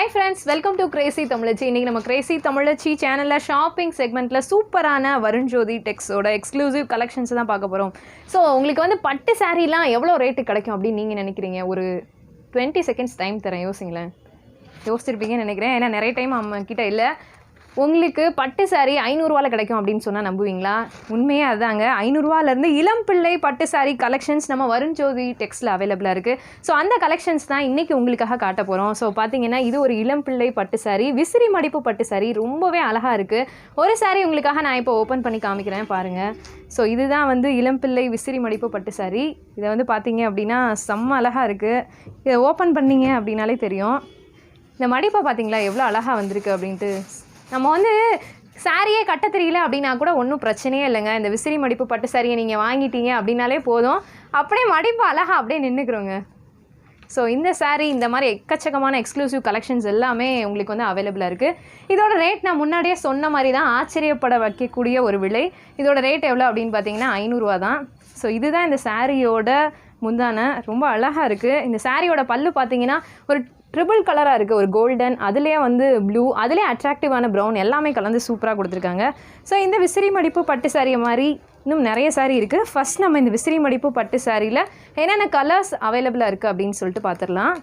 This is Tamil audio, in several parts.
Hi friends welcome to crazy தமிழச்சி இன்றைக்கி நம்ம கிரேசி தமிழச்சி சேனலில் ஷாப்பிங் செக்மெண்ட்டில் சூப்பரான வருண்ஜோதி டெக்ஸோட எக்ஸ்க்ளூசிவ் கலெக்ஷன்ஸ் தான் பார்க்க போகிறோம் ஸோ உங்களுக்கு வந்து பட்டு சாரீலாம் எவ்வளோ ரேட்டு கிடைக்கும் அப்படின்னு நீங்கள் நினைக்கிறீங்க? ஒரு டுவெண்ட்டி செகண்ட்ஸ் டைம் தரேன் யோசிங்களேன். யோசிச்சிருப்பீங்கன்னு நினைக்கிறேன். ஏன்னா நிறைய டைம் அம்மா கிட்ட இல்லை. உங்களுக்கு பட்டு சாரீ ஐநூறுரூவாவில் கிடைக்கும் அப்படின்னு சொன்னால் நம்புவீங்களா? உண்மையே அதாங்க. ஐநூறுரூவாலேருந்து இளம் பிள்ளை பட்டு சாரீ கலெக்ஷன்ஸ் நம்ம வருண் ஜோதி டெக்ஸில் அவைலபிளாக இருக்குது ஸோ அந்த கலெக்ஷன்ஸ் தான் இன்றைக்கி உங்களுக்காக காட்ட போகிறோம் ஸோ பார்த்தீங்கன்னா இது ஒரு இளம் பிள்ளை பட்டு சாரீ விசிறி மடிப்பு பட்டு சாரீ ரொம்பவே அழகாக இருக்குது ஒரு சாரீ உங்களுக்காக நான் இப்போ ஓப்பன் பண்ணி காமிக்கிறேன் பாருங்கள் ஸோ இதுதான் வந்து இளம் பிள்ளை விசிறி மடிப்பு பட்டு சாரீ இதை வந்து பார்த்தீங்க அப்படின்னா செம்ம அழகாக இருக்குது இதை ஓப்பன் பண்ணீங்க அப்படின்னாலே தெரியும். இந்த மடிப்பை பார்த்தீங்களா எவ்வளோ அழகாக வந்திருக்கு அப்படின்ட்டு. நம்ம வந்து சாரியே கட்ட தெரியல அப்படின்னா கூட ஒன்றும் பிரச்சனையே இல்லைங்க. இந்த விசிறி மடிப்பு பட்டு சாரியை நீங்கள் வாங்கிட்டீங்க அப்படின்னாலே போதும். அப்படியே மடிப்பு அழகாக அப்படியே நின்றுக்குறோங்க ஸோ இந்த சாரீ இந்த மாதிரி எக்கச்சக்கமான எக்ஸ்க்ளூசிவ் கலெக்ஷன்ஸ் எல்லாமே உங்களுக்கு வந்து அவைலபிளாக இருக்குது இதோட ரேட் நான் முன்னாடியே சொன்ன மாதிரி தான் ஆச்சரியப்பட வைக்கக்கூடிய ஒரு விலை. இதோட ரேட் எவ்வளோ அப்படின்னு பார்த்தீங்கன்னா ஐநூறுரூவா தான். ஸோ இதுதான் இந்த சாரியோட முந்தான. ரொம்ப அழகாக இருக்குது இந்த சாரியோட பல்லு பார்த்தீங்கன்னா ஒரு ட்ரிபிள் கலராக இருக்குது ஒரு கோல்டன் அதுலேயே வந்து ப்ளூ அதுலேயே அட்ராக்டிவான ப்ரௌன் எல்லாமே கலந்து சூப்பராக கொடுத்துருக்காங்க. ஸோ இந்த விசிறி மடிப்பு பட்டு சாரியை மாதிரி இன்னும் நிறைய சாரீ இருக்குது ஃபஸ்ட் நம்ம இந்த விசிறி மடிப்பு பட்டு சாரியில் என்னென்ன கலர்ஸ் அவைலபிளாக இருக்குது அப்படின்னு சொல்லிட்டு பார்த்துடலாம்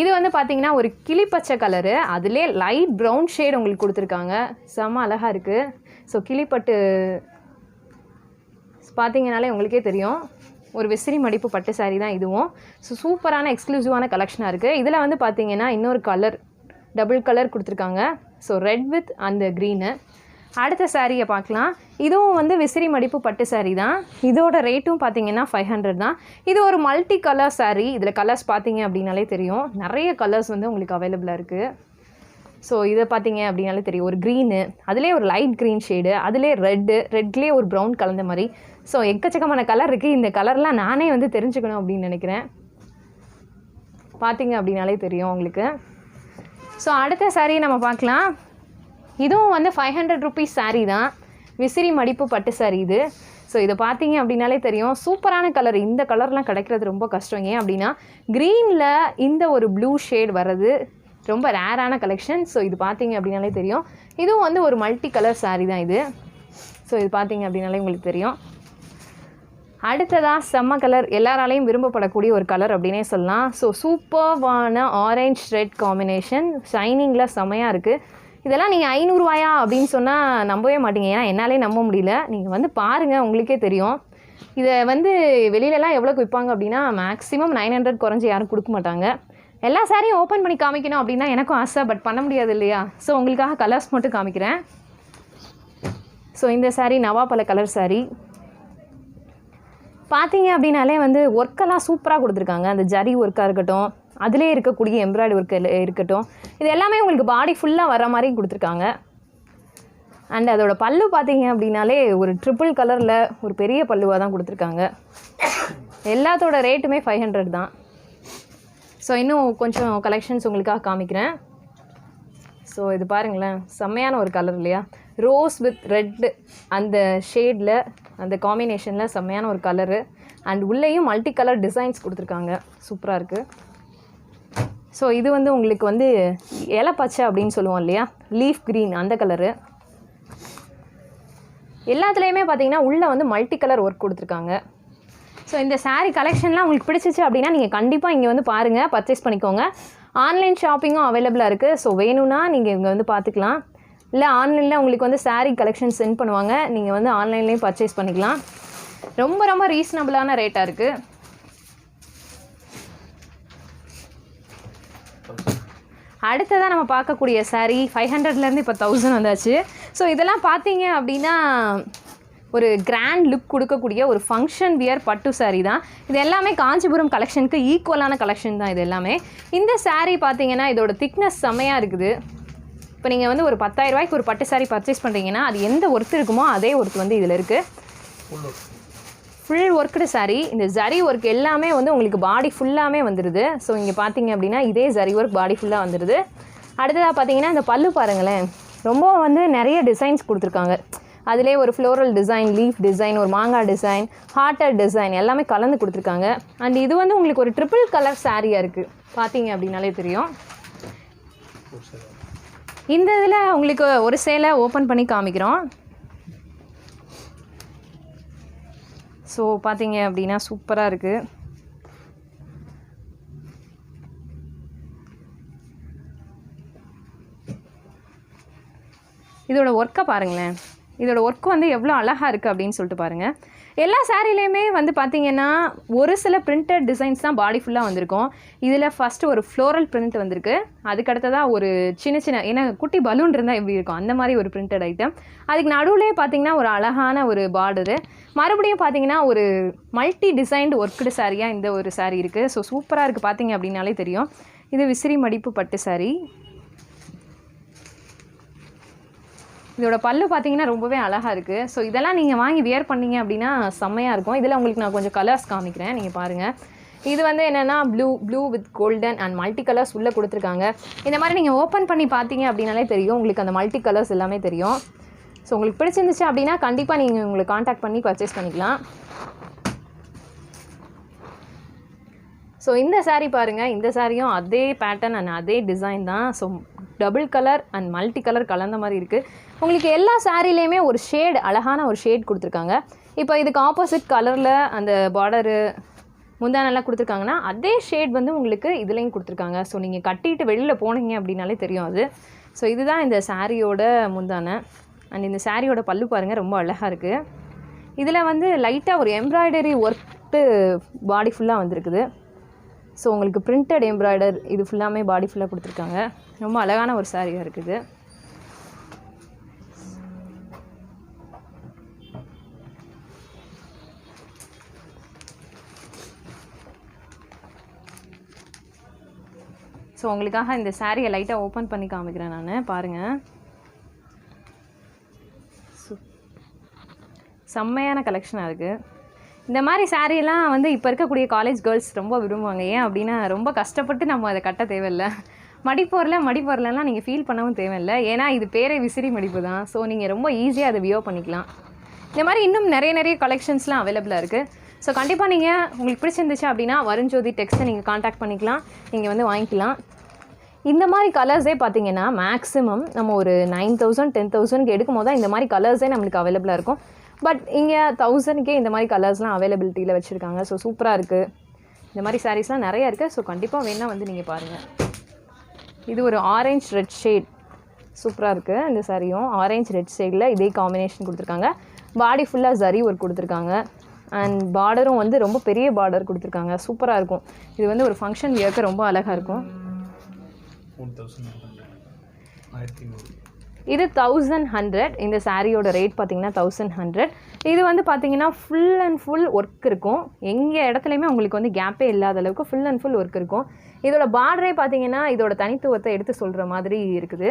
இது வந்து பார்த்தீங்கன்னா ஒரு கிளிப்பச்சை கலரு அதுலேயே லைட் ப்ரௌன் ஷேட் உங்களுக்கு கொடுத்துருக்காங்க. செம்ம அழகாக இருக்குது ஸோ கிளிப்பட்டு பார்த்தீங்கனாலே உங்களுக்கே தெரியும். ஒரு விசிறி மடிப்பு பட்டு சாரீ தான் இதுவும். ஸோ சூப்பரான எக்ஸ்க்ளூசிவான கலெக்ஷனாக இருக்குது இதில் வந்து பார்த்தீங்கன்னா இன்னொரு கலர் டபுள் கலர் கொடுத்துருக்காங்க. ஸோ ரெட் வித் அந்த க்ரீனு அடுத்த சாரியை பார்க்கலாம் இதுவும் வந்து விசிறி மடிப்பு பட்டு சாரீ தான். இதோட ரேட்டும் பார்த்தீங்கன்னா ஃபைவ் ஹண்ட்ரட் தான். இது ஒரு மல்டி கலர் சாரீ இதில் கலர்ஸ் பார்த்தீங்க அப்படின்னாலே தெரியும். நிறைய கலர்ஸ் வந்து உங்களுக்கு அவைலபிளாக இருக்குது ஸோ இதை பார்த்தீங்க அப்படின்னாலே தெரியும். ஒரு க்ரீனு அதிலே ஒரு லைட் க்ரீன் ஷேடு அதுலேயே ரெட்டு ரெட்லேயே ஒரு ப்ரௌன் கலந்த மாதிரி. ஸோ எக்கச்சக்கமான கலர் இருக்குது இந்த கலர்லாம் நானே வந்து தெரிஞ்சுக்கணும் அப்படின்னு நினைக்கிறேன். பார்த்தீங்க அப்படின்னாலே தெரியும் உங்களுக்கு. ஸோ அடுத்த சாரீ நம்ம பார்க்கலாம். இதுவும் வந்து ஃபைவ் ஹண்ட்ரட் ருபீஸ் சாரீ தான். விசிறி மடிப்பு பட்டு சாரீ இது. ஸோ இதை பார்த்தீங்க அப்படின்னாலே தெரியும். சூப்பரான கலர் இந்த கலர்லாம் கிடைக்கிறது ரொம்ப கஷ்டம். ஏன் அப்படின்னா க்ரீனில் இந்த ஒரு ப்ளூ ஷேட் வர்றது ரொம்ப ரேரான கலெக்ஷன் ஸோ இது பார்த்தீங்க அப்படின்னாலே தெரியும். இதுவும் வந்து ஒரு மல்டி கலர் சாரீ தான் இது. ஸோ இது பார்த்தீங்க அப்படின்னாலே உங்களுக்கு தெரியும். அடுத்ததாக செம்ம கலர் எல்லாராலையும் விரும்பப்படக்கூடிய ஒரு கலர் அப்படின்னே சொல்லலாம். ஸோ சூப்பர்வான ஆரஞ்ச் ரெட் காம்பினேஷன் ஷைனிங்கில் செமையாக இருக்குது இதெல்லாம் நீங்கள் ஐநூறுரூவாயா அப்படின்னு சொன்னால் நம்பவே மாட்டீங்க. ஏன்னா என்னாலே நம்ப முடியல. நீங்கள் வந்து பாருங்கள் உங்களுக்கே தெரியும். இதை வந்து வெளியிலலாம் எவ்வளோக்கு விற்பாங்க அப்படின்னா மேக்ஸிமம் நைன் ஹண்ட்ரட் குறைஞ்சி யாரும் கொடுக்க மாட்டாங்க. எல்லா சாரியும் ஓப்பன் பண்ணி காமிக்கணும் அப்படின்னா எனக்கும் ஆசை பட் பண்ண முடியாது இல்லையா? ஸோ உங்களுக்காக கலர்ஸ் மட்டும் காமிக்கிறேன். ஸோ இந்த சாரீ நவாப்பழ கலர் சாரீ பார்த்தீங்க அப்படின்னாலே வந்து ஒர்க்கெல்லாம் சூப்பராக கொடுத்துருக்காங்க. அந்த ஜரி ஒர்க்காக இருக்கட்டும் அதிலே இருக்கக்கூடிய எம்ப்ராய்டரி ஒர்க் இருக்கட்டும் இது எல்லாமே உங்களுக்கு பாடி ஃபுல்லாக வர மாதிரி கொடுத்துருக்காங்க. அண்ட் அதோடய பல்லு பார்த்தீங்க அப்படின்னாலே ஒரு ட்ரிபிள் கலரில் ஒரு பெரிய பல்லுவாக தான் கொடுத்துருக்காங்க. எல்லாத்தோட ரேட்டுமே ஃபைவ் ஹண்ட்ரட் தான். ஸோ இன்னும் கொஞ்சம் கலெக்ஷன்ஸ் உங்களுக்காக காமிக்கிறேன். ஸோ இது பாருங்களேன் செம்மையான ஒரு கலர் இல்லையா? ரோஸ் வித் ரெட்டு அந்த ஷேடில் அந்த காம்பினேஷனில் செம்மையான ஒரு கலரு அண்ட் உள்ளேயும் மல்டி கலர் டிசைன்ஸ் கொடுத்துருக்காங்க சூப்பராக இருக்குது ஸோ இது வந்து உங்களுக்கு வந்து இலை பச்சை அப்படின்னு சொல்லுவோம் இல்லையா? லீஃப் க்ரீன் அந்த கலரு எல்லாத்துலேயுமே பார்த்தீங்கன்னா உள்ளே வந்து மல்டி கலர் ஒர்க் கொடுத்துருக்காங்க. ஸோ இந்த சாரீ கலெக்ஷன்லாம் உங்களுக்கு பிடிச்சிச்சு அப்படின்னா நீங்கள் கண்டிப்பாக இங்கே வந்து பாருங்கள் பர்ச்சேஸ் பண்ணிக்கோங்க. ஆன்லைன் ஷாப்பிங்கும் அவைலபிளாக இருக்குது ஸோ வேணும்னா நீங்கள் இங்கே வந்து பார்த்துக்கலாம் இல்லை ஆன்லைனில் உங்களுக்கு வந்து சாரீ கலெக்ஷன் சென்ட் பண்ணுவாங்க. நீங்கள் வந்து ஆன்லைன்லேயும் பர்ச்சேஸ் பண்ணிக்கலாம். ரொம்ப ரொம்ப ரீசனபிளான ரேட்டாக இருக்குது அடுத்ததாக நம்ம பார்க்கக்கூடிய சாரீ ஃபைவ் ஹண்ட்ரட்லேருந்து இப்போ தௌசண்ட் வந்தாச்சு. ஸோ இதெல்லாம் பார்த்தீங்க அப்படின்னா ஒரு கிராண்ட் லுக் கொடுக்கக்கூடிய ஒரு ஃபங்க்ஷன் வியர் பட்டு சாரீ தான். இது எல்லாமே காஞ்சிபுரம் கலெக்ஷனுக்கு ஈக்குவலான கலெக்ஷன் தான் இது எல்லாமே. இந்த சாரீ பார்த்தீங்கன்னா இதோட திக்னஸ் செம்மையாக இருக்குது. இப்போ நீங்கள் வந்து ஒரு 10000 ரூபாய்க்கு ஒரு பட்டு saree பர்ச்சேஸ் பண்ணுறீங்கன்னா அது எந்த ஒர்த்து இருக்குமோ அதே ஒர்த்து வந்து இதில் இருக்குது ஃபுல் ஒர்க்குடு saree. இந்த ஜரி ஒர்க் எல்லாமே வந்து உங்களுக்கு பாடி ஃபுல்லாமே வந்துடுது ஸோ இங்கே பார்த்தீங்க அப்படின்னா இதே ஜரி ஒர்க் பாடி ஃபுல்லாக வந்துடுது அடுத்ததாக பார்த்தீங்கன்னா இந்த பல்லு பாருங்களேன். ரொம்ப வந்து நிறைய டிசைன்ஸ் கொடுத்துருக்காங்க. அதிலே ஒரு ஃப்ளோரல் டிசைன் லீஃப் டிசைன் ஒரு மாங்காய் டிசைன் ஹார்ட்டர் டிசைன் எல்லாமே கலந்து கொடுத்துருக்காங்க. அண்ட் இது வந்து உங்களுக்கு ஒரு ட்ரிபிள் கலர் சாரியாக இருக்குது பார்த்தீங்க அப்படின்னாலே தெரியும். இந்த இதில் உங்களுக்கு ஒரு சேலை ஓப்பன் பண்ணி காமிக்கிறோம். ஸோ பார்த்தீங்க அப்படின்னா சூப்பராக இருக்குது இதோட ஒர்க்கை பாருங்களேன். இதோட ஒர்க் வந்து எவ்வளோ அழகாக இருக்குது அப்படின்னு சொல்லிட்டு பாருங்கள் எல்லா சாரீலையுமே வந்து பார்த்தீங்கன்னா ஒரு சில பிரிண்டட் டிசைன்ஸ் தான் பாடி ஃபுல்லாக வந்திருக்கும். இதில் ஃபஸ்ட்டு ஒரு ஃப்ளோரல் பிரிண்ட் வந்திருக்கு. அதுக்கடுத்ததாக ஒரு சின்ன சின்ன ஏன்னா குட்டி பலூன் இருந்தால் எப்படி இருக்கும்? அந்த மாதிரி ஒரு பிரிண்டட் ஐட்டம் அதுக்கு நடுவுலே பார்த்தீங்கன்னா ஒரு அழகான ஒரு பார்டரு மறுபடியும் பார்த்தீங்கன்னா ஒரு மல்டி டிசைன்டு ஒர்க்குடு சாரியாக இந்த ஒரு saree இருக்குது ஸோ சூப்பராக இருக்குது பார்த்தீங்க அப்படின்னாலே தெரியும். இது விசிறி மடிப்பு பட்டு saree இதோட பல்லு பார்த்தீங்கன்னா ரொம்பவே அழகாக இருக்குது ஸோ இதெல்லாம் நீங்கள் வாங்கி வியர் பண்ணீங்க அப்படின்னா செம்மையாக இருக்கும். இதில் உங்களுக்கு நான் கொஞ்சம் கலர்ஸ் காமிக்கிறேன். நீங்கள் பாருங்கள் இது வந்து என்னென்னா blue blue with golden and multi colours உள்ளே கொடுத்துருக்காங்க. இந்த மாதிரி நீங்கள் ஓப்பன் பண்ணி பார்த்தீங்க அப்படின்னாலே தெரியும். உங்களுக்கு அந்த மல்டி கலர்ஸ் எல்லாமே தெரியும். ஸோ உங்களுக்கு பிடிச்சிருந்துச்சு அப்படின்னா கண்டிப்பாக நீங்கள் உங்களை காண்டாக்ட் பண்ணி பர்ச்சேஸ் பண்ணிக்கலாம். ஸோ இந்த சாரீ பாருங்கள் இந்த சாரியும் அதே பேட்டர்ன் அண்ட் அதே டிசைன் தான். So double colour and multi colour கலந்த மாதிரி இருக்குது உங்களுக்கு எல்லா சாரீலேயுமே ஒரு ஷேட் அழகான ஒரு ஷேட் கொடுத்துருக்காங்க. இப்போ இதுக்கு ஆப்போசிட் கலரில் அந்த பார்டரு முந்தானெல்லாம் கொடுத்துருக்காங்கன்னா அதே ஷேட் வந்து உங்களுக்கு இதுலேயும் கொடுத்துருக்காங்க. ஸோ நீங்கள் கட்டிட்டு வெளியில் போனீங்க அப்படின்னாலே தெரியும் அது. ஸோ இதுதான் இந்த சாரியோட முந்தானை. அண்ட் இந்த சாரியோட பல்லு பாருங்கள் ரொம்ப அழகாக இருக்குது இதில் வந்து லைட்டாக ஒரு எம்ப்ராய்டரி ஒர்க்கு பாடி ஃபுல்லாக வந்திருக்குது. ஸோ உங்களுக்கு பிரிண்டட் எம்ப்ராய்டர் இது ஃபுல்லாமே பாடி ஃபுல்லாக கொடுத்துருக்காங்க. ரொம்ப அழகான ஒரு சாரியாக இருக்குது. ஸோ உங்களுக்காக இந்த சாரியை லைட்டாக ஓப்பன் பண்ணி காமிக்கிறேன் நான். பாருங்கள் செம்மையான கலெக்ஷனாக இருக்குது இந்த மாதிரி சாரீலாம் வந்து இப்போ இருக்கக்கூடிய காலேஜ் கேர்ள்ஸ் ரொம்ப விரும்புவாங்க. ஏன் அப்படின்னா ரொம்ப கஷ்டப்பட்டு நம்ம அதை கட்ட தேவையில்லை. மடிப்போரில் மடிப்போர்லலாம் நீங்கள் ஃபீல் பண்ணவும் தேவையில்லை. ஏன்னா இது பேரே விசிறி மடிப்பு தான். ஸோ நீங்கள் ரொம்ப ஈஸியாக அதை வியோ பண்ணிக்கலாம். இந்த மாதிரி இன்னும் நிறைய நிறைய கலெக்ஷன்ஸ்லாம் அவைலபிளாக இருக்குது ஸோ கண்டிப்பாக நீங்கள் உங்களுக்கு பிடிச்சிருந்துச்சு அப்படின்னா வருண்ஜோதி டெக்ஸ்ட்டை நீங்கள் காண்டாக்ட் பண்ணிக்கலாம். நீங்கள் வந்து வாங்கிக்கலாம். இந்த மாதிரி கலர்ஸே பார்த்தீங்கன்னா மேக்ஸிமம் நம்ம ஒரு நைன் தௌசண்ட் டென் தௌசண்ட்க்கு எடுக்கும் போது தான் இந்த மாதிரி கலர்ஸே நம்மளுக்கு அவைலபிளாக இருக்கும். பட் இங்கே தௌசண்ட்க்கே இந்த மாதிரி கலர்ஸ்லாம் அவைலபிலிட்டியில் வச்சுருக்காங்க. ஸோ சூப்பராக இருக்குது இந்த மாதிரி சாரீஸ்லாம் நிறையா இருக்குது ஸோ கண்டிப்பாக வேணால் வந்து நீங்கள் பாருங்கள் இது ஒரு ஆரஞ்ச் ரெட் ஷேட் சூப்பராக இருக்குது இந்த சாரியும் ஆரஞ்ச் ரெட் ஷேடில் இதே காம்பினேஷன் கொடுத்துருக்காங்க. பாடி ஃபுல்லாக ஜரி ஒர்க் கொடுத்துருக்காங்க. அண்ட் பார்டரும் வந்து ரொம்ப பெரிய பார்டர் கொடுத்துருக்காங்க. சூப்பராக இருக்கும். இது வந்து ஒரு ஃபங்க்ஷன் வியர்க்க ரொம்ப அழகாக இருக்கும். இது தௌசண்ட் ஹண்ட்ரட் இந்த சாரியோட ரேட் பார்த்திங்கன்னா தௌசண்ட் ஹண்ட்ரட் இது வந்து பார்த்திங்கன்னா ஃபுல் அண்ட் ஃபுல் ஒர்க் இருக்கும். எங்கள் இடத்துலையுமே உங்களுக்கு வந்து கேப்பே இல்லாத அளவுக்கு ஃபுல் அண்ட் ஃபுல் ஒர்க் இருக்கும். இதோட பார்டரே பார்த்திங்கன்னா இதோட தனித்துவத்தை எடுத்து சொல்கிற மாதிரி இருக்குது.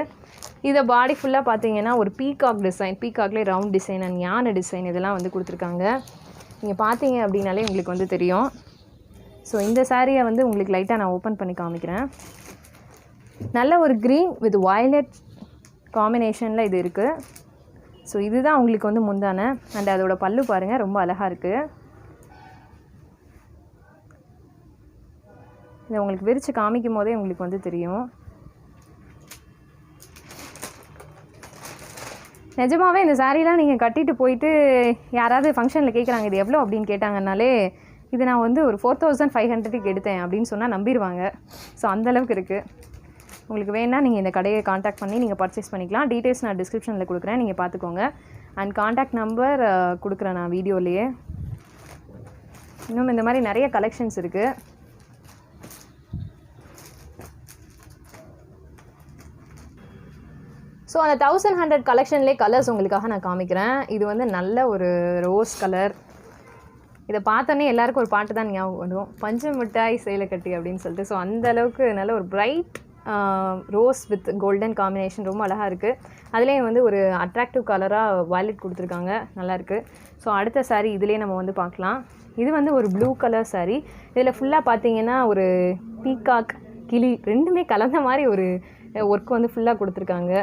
இதை பாடி ஃபுல்லாக பார்த்தீங்கன்னா ஒரு பீகாக் டிசைன் பீகாக்லேயே ரவுண்ட் டிசைன் அண்ட் ஞான டிசைன் இதெல்லாம் வந்து கொடுத்துருக்காங்க. நீங்கள் பார்த்தீங்க அப்படின்னாலே உங்களுக்கு வந்து தெரியும். ஸோ இந்த சாரியை வந்து உங்களுக்கு லைட்டாக நான் ஓப்பன் பண்ணி காமிக்கிறேன். நல்ல ஒரு க்ரீன் வித் வயலட் காம்பினேஷனில் இது இருக்குது ஸோ இதுதான் உங்களுக்கு வந்து முந்தான. அண்ட் அதோடய பல்லு பாருங்கள் ரொம்ப அழகாக இருக்குது இதை உங்களுக்கு விரித்து காமிக்கும் போதே உங்களுக்கு வந்து தெரியும். நிஜமாகவே இந்த சாரீலாம் நீங்கள் கட்டிட்டு போயிட்டு யாராவது ஃபங்க்ஷனில் கேட்குறாங்க இது எவ்வளோ அப்படின்னு கேட்டாங்கனாலே இது நான் வந்து ஒரு ஃபோர் தௌசண்ட் ஃபைவ் ஹண்ட்ரடுக்கு எடுத்தேன் அப்படின்னு சொன்னால் நம்பிடுவாங்க. ஸோ அந்தளவுக்கு இருக்குது உங்களுக்கு வேணால் நீங்கள் இந்த கடையை காண்டாக்ட் பண்ணி நீங்கள் பர்ச்சேஸ் பண்ணிக்கலாம். டீட்டெயில்ஸ் நான் டிஸ்கிரிப்ஷனில் கொடுக்குறேன். நீங்கள் பார்த்துக்கோங்க. அண்ட் காண்டாக்ட் நம்பர் கொடுக்குறேன் நான் வீடியோலேயே. இன்னும் இந்த மாதிரி நிறைய கலெக்ஷன்ஸ் இருக்குது ஸோ அந்த தௌசண்ட் ஹண்ட்ரட் கலெக்ஷன்லேயே கலர்ஸ் உங்களுக்காக நான் காமிக்கிறேன். இது வந்து நல்ல ஒரு ரோஸ் கலர் இதை பார்த்தோன்னே எல்லாருக்கும் ஒரு பாட்டு தான் ஞாபகம் வரும். பஞ்சு மிட்டாய் சேலை கட்டி அப்படின்னு சொல்லிட்டு. ஸோ அந்த அளவுக்கு நல்ல ஒரு bright rose with golden combination ரொம்ப அழகாக இருக்குது அதுலேயும் வந்து ஒரு அட்ராக்டிவ் கலராக வாலெட் கொடுத்துருக்காங்க. நல்லாயிருக்கு ஸோ அடுத்த சாரீ இதுலேயே நம்ம வந்து பார்க்கலாம். இது வந்து ஒரு ப்ளூ கலர் சாரீ இதில் ஃபுல்லாக பார்த்தீங்கன்னா ஒரு பீகாக் கிளி ரெண்டுமே கலந்த மாதிரி ஒரு ஒர்க் வந்து ஃபுல்லாக கொடுத்துருக்காங்க.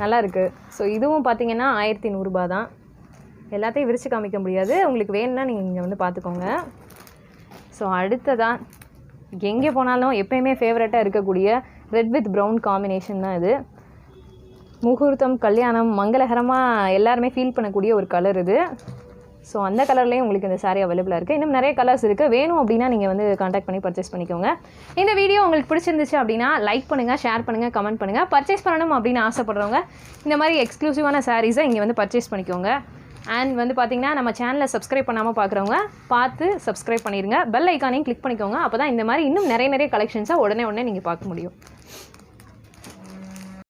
நல்லா இருக்குது ஸோ இதுவும் பார்த்தீங்கன்னா ஆயிரத்தி நூறுரூபா தான். எல்லாத்தையும் விரித்து காமிக்க முடியாது. உங்களுக்கு வேணும்னா நீங்கள் இங்கே வந்து பார்த்துக்கோங்க. ஸோ அடுத்ததான் எங்கே போனாலும் எப்பயுமே ஃபேவரட்டாக இருக்கக்கூடிய ரெட் வித் ப்ரௌன் காம்பினேஷன் தான் இது. முகூர்த்தம் கல்யாணம் மங்களகரமாக எல்லாருமே ஃபீல் பண்ணக்கூடிய ஒரு கலர் இது. ஸோ அந்த கலர்லேயும் உங்களுக்கு இந்த சாரீ அவைலபிளாக இருக்குது இன்னும் நிறைய கலர்ஸ் இருக்குது வேணும் அப்படின்னா நீங்கள் வந்து காண்டாக்ட் பண்ணி பர்ச்சேஸ் பண்ணிக்கோங்க. இந்த வீடியோ உங்களுக்கு பிடிச்சிருந்துச்சு அப்படின்னா லைக் பண்ணுங்கள் ஷேர் பண்ணுங்கள் கமெண்ட் பண்ணுங்கள் பர்ச்சேஸ் பண்ணணும் அப்படின்னு ஆசைப்பட்றவங்க இந்த மாதிரி எக்ஸ்க்ளூசிவான சாரீஸை இங்கே வந்து பர்ச்சேஸ் பண்ணிக்கோங்க. அண்ட் வந்து பார்த்தீங்கன்னா நம்ம சேனலை சப்ஸ்கிரைப் பண்ணாமல் பார்க்குறவங்க பார்த்து சப்ஸ்கிரைப் பண்ணிடுங்க பெல் ஐக்கானையும் கிளிக் பண்ணிக்கோங்க. அப்போ தான் இந்த மாதிரி இன்னும் நிறைய நிறைய கலெக்ஷன்ஸாக உடனே உடனே நீங்கள் பார்க்க முடியும்.